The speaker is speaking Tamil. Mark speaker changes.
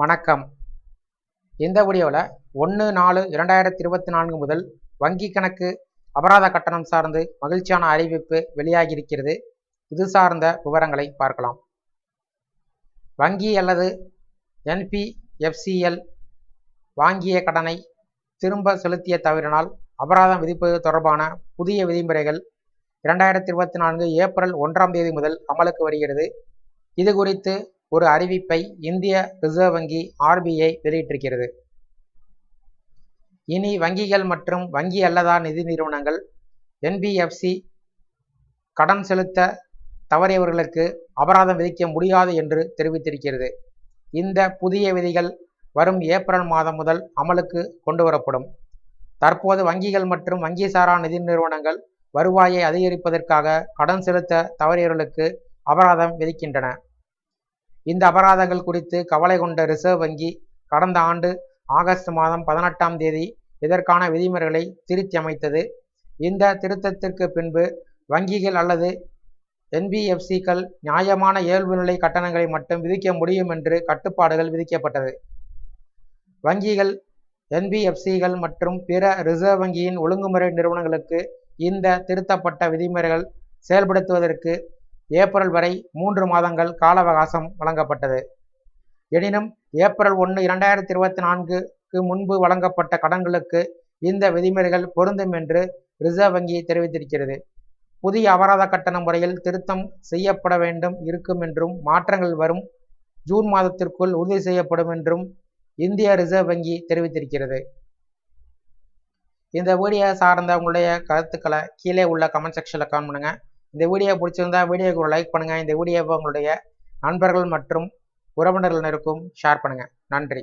Speaker 1: வணக்கம். இந்த வீடியோவில் ஒன்று நாலு இரண்டாயிரத்தி இருபத்தி நான்கு முதல் வங்கி கணக்கு அபராத கட்டணம் சார்ந்து மகிழ்ச்சியான அறிவிப்பு வெளியாகியிருக்கிறது. இது சார்ந்த விவரங்களை பார்க்கலாம். வங்கி அல்லது என்பிஎஃப்சிஎல் வாங்கிய கடனை திரும்ப செலுத்திய தவறினால் அபராதம் விதிப்பது தொடர்பான புதிய விதிமுறைகள் இரண்டாயிரத்தி இருபத்தி நான்கு ஏப்ரல் ஒன்றாம் தேதி முதல் அமலுக்கு வருகிறது. இது குறித்து ஒரு அறிவிப்பை இந்திய ரிசர்வ் வங்கி ஆர்பிஐ வெளியிட்டிருக்கிறது. இனி வங்கிகள் மற்றும் வங்கி அல்லதா நிதி நிறுவனங்கள் என்பிஎஃப்சி கடன் செலுத்த தவறியவர்களுக்கு அபராதம் விதிக்க முடியாது என்று தெரிவித்திருக்கிறது. இந்த புதிய விதிகள் வரும் ஏப்ரல் மாதம் முதல் அமலுக்கு கொண்டு வரப்படும் தற்போது வங்கிகள் மற்றும் வங்கி சாரா நிதி நிறுவனங்கள் வருவாயை அதிகரிப்பதற்காக கடன் செலுத்த தவறியவர்களுக்கு அபராதம் விதிக்கின்றன. இந்த அபராதங்கள் குறித்து கவலை கொண்ட ரிசர்வ் வங்கி கடந்த ஆண்டு ஆகஸ்ட் மாதம் பதினெட்டாம் தேதி இதற்கான விதிமுறைகளை திருத்தி அமைத்தது. இந்த திருத்தத்திற்கு பின்பு வங்கிகள் அல்லது என்பிஎஃப்சிக்கள் நியாயமான இயல்பு நிலை கட்டணங்களை மட்டும் விதிக்க முடியும் என்று கட்டுப்பாடுகள் விதிக்கப்பட்டது. வங்கிகள் என்பிஎஃப்சிகள் மற்றும் பிற ரிசர்வ் வங்கியின் ஒழுங்குமுறை நிறுவனங்களுக்கு இந்த திருத்தப்பட்ட விதிமுறைகள் செயல்படுத்துவதற்கு ஏப்ரல் வரை மூன்று மாதங்கள் கால அவகாசம் வழங்கப்பட்டது. எனினும் ஏப்ரல் ஒன்று இரண்டாயிரத்தி இருபத்தி நான்குக்கு முன்பு வழங்கப்பட்ட கடன்களுக்கு இந்த விதிமுறைகள் பொருந்தும் என்று ரிசர்வ் வங்கி தெரிவித்திருக்கிறது. புதிய அபராத கட்டண முறையில் திருத்தம் செய்யப்பட வேண்டும் இருக்கும் என்றும் மாற்றங்கள் வரும் ஜூன் மாதத்திற்குள் உறுதி செய்யப்படும் என்றும் இந்திய ரிசர்வ் வங்கி தெரிவித்திருக்கிறது. இந்த வீடியோ சார்ந்த உங்களுடைய கருத்துக்களை கீழே உள்ள கமெண்ட் செக்ஷனில் காண்பணுங்க பண்ணுங்கள் இந்த வீடியோ பிடிச்சிருந்தா வீடியோக்கு ஒரு லைக் பண்ணுங்கள் இந்த வீடியோவை உங்களுடைய நண்பர்கள் மற்றும் உறவினர்களுக்கும் ஷேர் பண்ணுங்கள் நன்றி.